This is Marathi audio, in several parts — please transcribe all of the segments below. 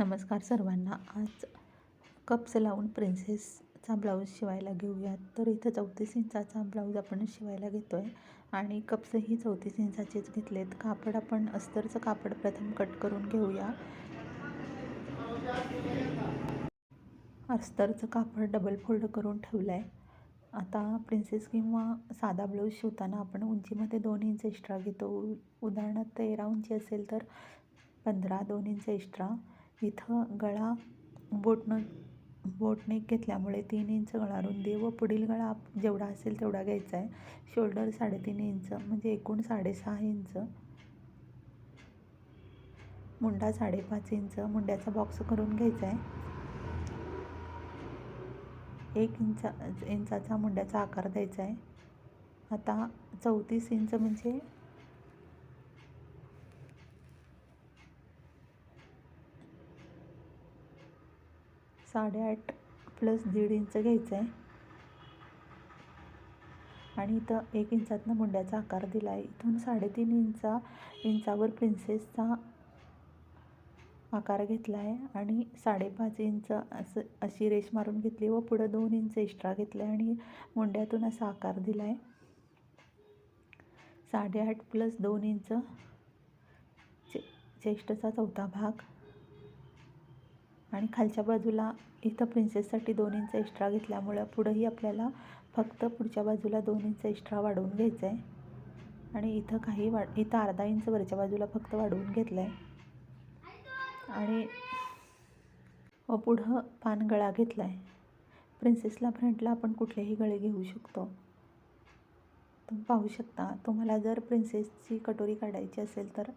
नमस्कार सर्वांना. आज कप्स लावून प्रिन्सेसचा ब्लाऊज शिवायला घेऊयात. तर इथं चौतीस इंचाचा ब्लाऊज आपण शिवायला घेतो आहे आणि कप्सही चौतीस इंचाचेच घेतलेत. कापड आपण अस्तरचं कापड प्रथम कट करून घेऊया. अस्तरचं कापड डबल फोल्ड करून ठेवलं आहे आता प्रिन्सेस किंवा साधा ब्लाऊज शिवताना आपण उंचीमध्ये दोन इंच एक्स्ट्रा घेतो. उ उदाहरणार्थ तेरा उंची असेल तर पंधरा दोन इंच एक्स्ट्रा इथं गळा बोटनं बोटनेक घेतल्यामुळे तीन इंच गळा रुंदी व पुढील गळा जेवढा असेल तेवढा घ्यायचा आहे. शोल्डर साडेतीन इंच म्हणजे एकूण साडेसहा इंच. मुंडा साडेपाच इंच मुंड्याचा बॉक्स करून घ्यायचा आहे. एक इंचा इंचाचा मुंड्याचा आकार द्यायचा आहे. आता चौतीस इंच म्हणजे साडेआठ प्लस दीड इंच घ्यायचं आहे. आणि इथं एक इंचातनं मुंड्याचा आकार दिला आहे इथून साडेतीन इंचा इंचावर प्रिन्सेसचा आकार घेतला आहे आणि साडेपाच इंच असं अशी रेश मारून घेतली व पुढं दोन इंच एक्स्ट्रा घेतला आहे आणि मुंड्यातून असा आकार दिला आहे साडेआठ प्लस दोन इंच चे चेष्टचा चौथा भाग. आणि खालच्या बाजूला इथं प्रिन्सेससाठी दोन इंच एक्स्ट्रा घेतल्यामुळं पुढंही आपल्याला फक्त पुढच्या बाजूला दोन इंच एक्स्ट्रा वाढवून घ्यायचं आहे आणि इथं काही वाढ इथं अर्धा इंच वरच्या बाजूला फक्त वाढवून घेतलं आहे आणि व पुढं पान गळा घेतला आहे प्रिन्सेसला फ्रंटला आपण कुठलेही गळे घेऊ शकतो. तुम्ही पाहू शकता तुम्हाला जर प्रिन्सेसची कटोरी काढायची असेल तर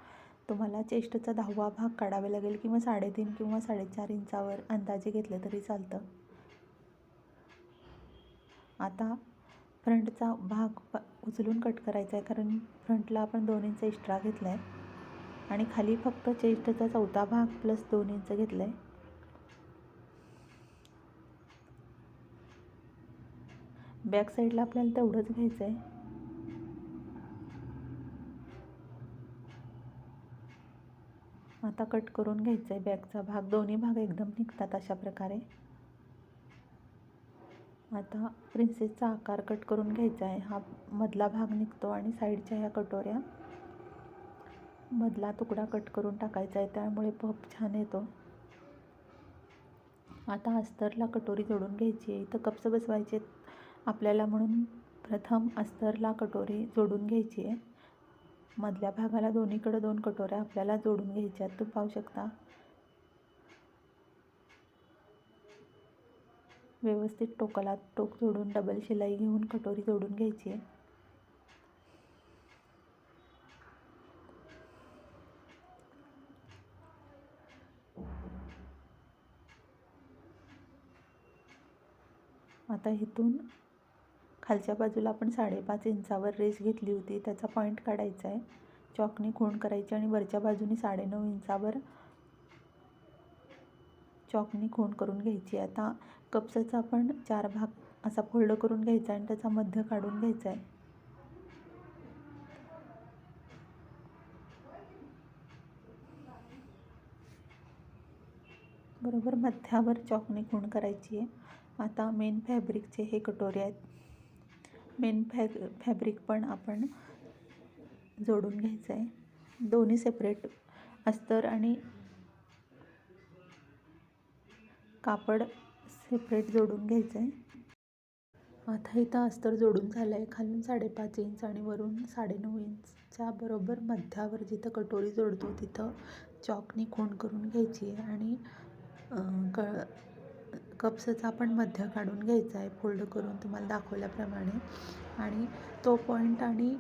तुम्हाला चेस्टचा दहावा भाग काढावे लागेल किंवा साडेतीन किंवा साडेचार इंचावर अंदाजे घेतले तरी चालतं. आता फ्रंटचा भाग प उचलून कट करायचा आहे कारण फ्रंटला आपण दोन इंच एक्स्ट्रा घेतला आहे आणि खाली फक्त चेस्टचा चौथा भाग प्लस दोन इंच घेतला आहे बॅक साईडला आपल्याला तेवढंच घ्यायचं आहे आता कट करून घ्यायचा आहे बॅगचा भाग दोन्ही भाग एकदम निघतात अशा प्रकारे. आता प्रिन्सेसचा आकार कट करून घ्यायचा आहे. हा मधला भाग निघतो आणि साईडच्या ह्या कटोऱ्या मधला तुकडा कट करून टाकायचा आहे. त्यामुळे पफ छान येतो. आता अस्तरला कटोरी जोडून घ्यायची आहे. इथं कप्स बसवायचे आपल्याला म्हणून प्रथम अस्तरला कटोरी जोडून घ्यायची आहे. मधल्या भागाला दोन्हीकडं दोन कटोऱ्या आपल्याला जोडून घ्यायच्या आहेत पाहू शकता. व्यवस्थित टोकाला टोक जोडून डबल शिलाई घेऊन कटोरी जोडून घ्यायची आहे. आता इथून खालच्या बाजूला आपण साडेपाच इंचावर रेस घेतली होती. त्याचा पॉईंट काढायचा आहे. चॉकनी खूण करायची आणि वरच्या बाजूने साडेनऊ इंचावर चॉकनी खूण करून घ्यायची आता कप्साचा आपण चार भाग असा फोल्ड करून घ्यायचा आणि त्याचा मध्य काढून घ्यायचा आहे. बरोबर मध्यावर चॉकनी खूण करायची आहे. आता मेन फॅब्रिकचे हे कटोरे आहेत. मेन फॅ फॅब्रिक पण आपण जोडून घ्यायचं आहे दोन्ही सेपरेट अस्तर आणि कापड सेपरेट जोडून घ्यायचं आहे आता इथं अस्तर जोडून झालं आहे खालून साडेपाच इंच आणि वरून साडेनऊ इंचच्या बरोबर मध्यावर जिथं कटोरी जोडतो तिथं चॉकनी खूण करून घ्यायची आहे आणि क कप्सचा आपण मध्य काढून घ्यायचा आहे फोल्ड करून तुम्हाला दाखवल्याप्रमाणे. आणि तो पॉईंट आणि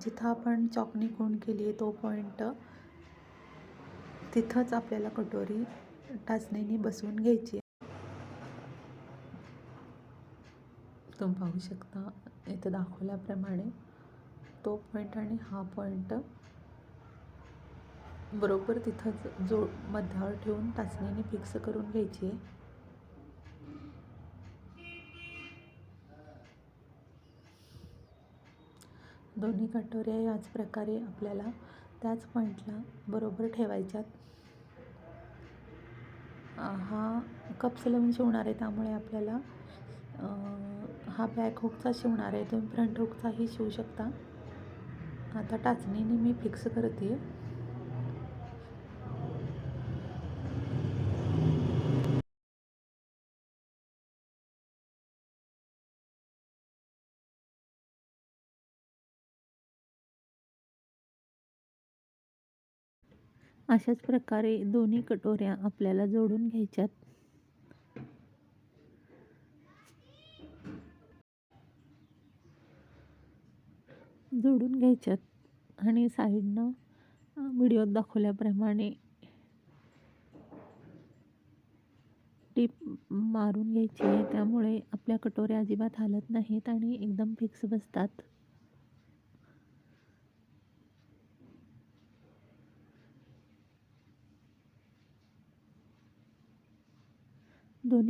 जिथं आपण चॉकनी कोण केली आहे तो पॉईंट तिथंच आपल्याला कटोरी टाचणीने बसवून घ्यायची आहे. तुम्ही पाहू शकता इथं दाखवल्याप्रमाणे तो पॉईंट आणि हा पॉईंट बरोबर तिथंच जो मध्यावर ठेवून टाचणीने फिक्स करून घ्यायची आहे. दोन्ही कटोऱ्या याच प्रकारे आपल्याला त्याच पॉईंटला बरोबर ठेवायच्यात. हा कप्स लावून शिवणार आहे त्यामुळे आपल्याला हा बॅक हुकचा शिवणार आहे तुम्ही फ्रंट हुकचाही शिवू शकता. आता टाचणीने मी फिक्स करते. अशाच प्रकारे दोन्ही कटोऱ्या आपल्याला जोडून घ्यायच्यात. जोडून घ्यायच्यात आणि साईडनं व्हिडिओत दाखवल्याप्रमाणे टीप मारून घ्यायची आहे. त्यामुळे आपल्या कटोऱ्या अजिबात हालत नाहीत आणि एकदम फिक्स बसतात.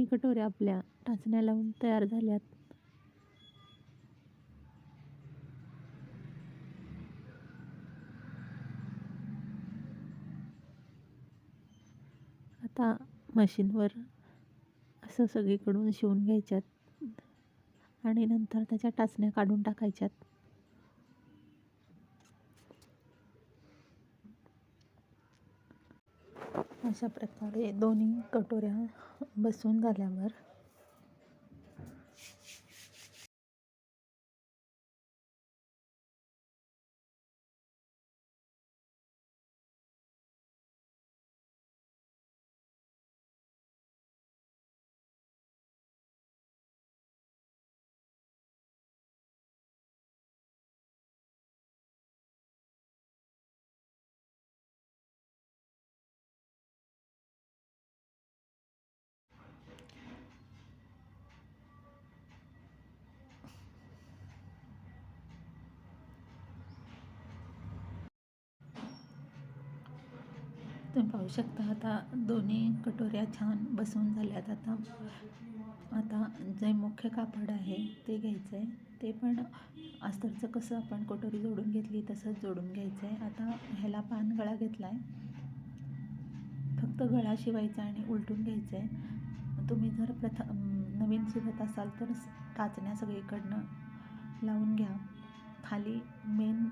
दोन्ही कटोऱ्या आपल्या टाचण्या लावून तयार झाल्यात. आता मशीनवर असं सगळीकडून शिवून घ्यायच्यात आणि नंतर त्याच्या टाचण्या काढून टाकायच्यात. अशा प्रकारे दोन्ही कटोऱ्या बसून झाल्यावर तुम्ही पाहू शकता आता दोन्ही कटोऱ्या छान बसून झाल्यात. आता आता जे मुख्य कापड आहे ते घ्यायचं आहे ते पण अस्तरचं कसं आपण कटोरी जोडून घेतली तसंच जोडून घ्यायचं आहे आता ह्याला पान गळा घेतला आहे फक्त गळा शिवायचा आणि उलटून घ्यायचं आहे तुम्ही जर प्रथम नवीन शिवत असाल तर टाचण्या सगळीकडनं लावून घ्या. खाली मेन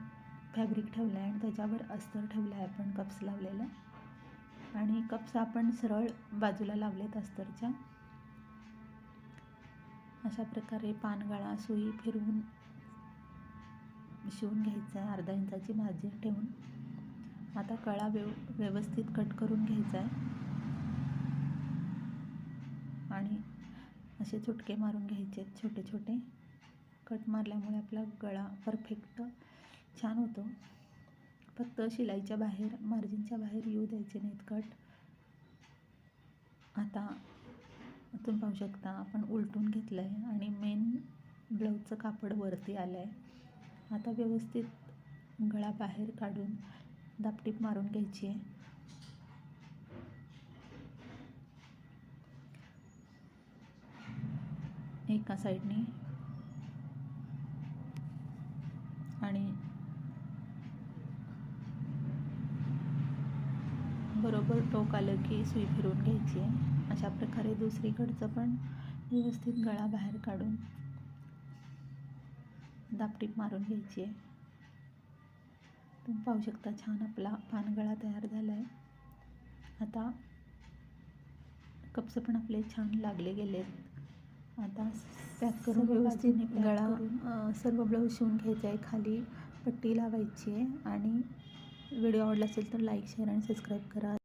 फॅब्रिक ठेवलं आहे आणि त्याच्यावर अस्तर ठेवलं आहे आपण कप्स लावलेलं. आणि कप्स आपण सरळ बाजूला लावलेत अस्तरच्या. अशा प्रकारे पानगळा सुई फिरवून शिवून घ्यायचा आहे अर्धा इंचाची मार्जिन ठेवून. आता कळा व्यव व्यवस्थित कट करून घ्यायचा आहे. आणि असे चुटके मारून घ्यायचे छोटे छोटे कट मारल्यामुळे आपला गळा परफेक्ट छान होतो. फक्त शिलाईच्या बाहेर मार्जिनच्या बाहेर येऊ द्यायचे नाहीत कट. आता तुम्ही पाहू शकता आपण उलटून घेतलं आहे आणि मेन ब्लाऊजचं कापड वरती आलं आहे आता व्यवस्थित गळा बाहेर काढून दापटीप मारून घ्यायची. आहे एका साईडने आणि बरोबर टोक आलं की सुई फिरवून घ्यायची आहे. अशा प्रकारे दुसरीकडचं पण व्यवस्थित गळा बाहेर काढून दापटीप मारून घ्यायची आहे. तुम्ही पाहू शकता छान आपला पानगळा तयार झाला आहे आता कप्स पण आपले छान लागले गेलेत. आता पॅक करून व्यवस्थित गळा सर्व ब्लाऊज शिवून घ्यायचा आहे. खाली पट्टी लावायची आहे आणि व्हिडिओ आवडला असेल तर लाईक शेअर आणि सबस्क्राईब करा.